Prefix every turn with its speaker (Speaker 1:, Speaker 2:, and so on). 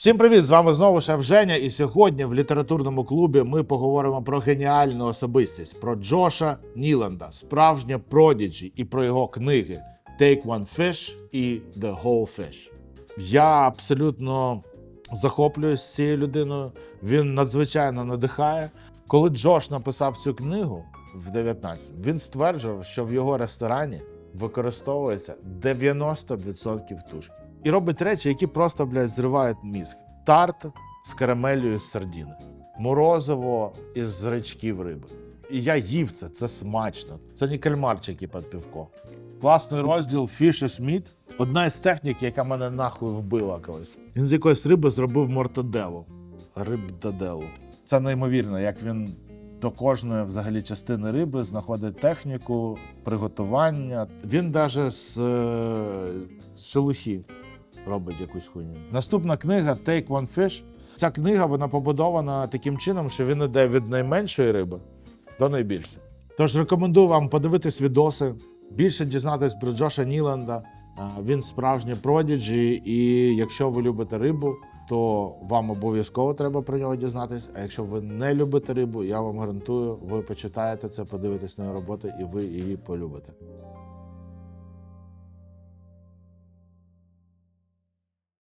Speaker 1: Всім привіт! З вами знову шеф Женя. І сьогодні в літературному клубі ми поговоримо про геніальну особистість, про Джоша Ніланда, справжнє продіджі і про його книги Take One Fish і The Whole Fish. Я абсолютно захоплююсь цією людиною. Він надзвичайно надихає. Коли Джош написав цю книгу в 19, він стверджував, що в його ресторані використовується 90% тушки. І робить речі, які просто, блядь, зривають мізк. Тарт з карамелью з сардіни, морозиво із рачків риби. І я їв це, це смачно. Це не кальмарчики під півко. Класний розділ Fish is Meat. Одна із технік, яка мене нахуй вбила колись. Він з якоїсь риби зробив мортаделу. Рибдаделу. Це неймовірно, як він до кожної взагалі частини риби знаходить техніку приготування. Він навіть е, з шелухи робить якусь хуйню. Наступна книга Take One Fish. Ця книга вона побудована таким чином, що він іде від найменшої риби до найбільшої. Тож рекомендую вам подивитись відоси, більше дізнатись про Джоша Ніланда. Він справжній продіджі, і якщо ви любите рибу, то вам обов'язково треба про нього дізнатись. А якщо ви не любите рибу, я вам гарантую, ви почитаєте це, подивитесь на роботу, і ви її полюбите.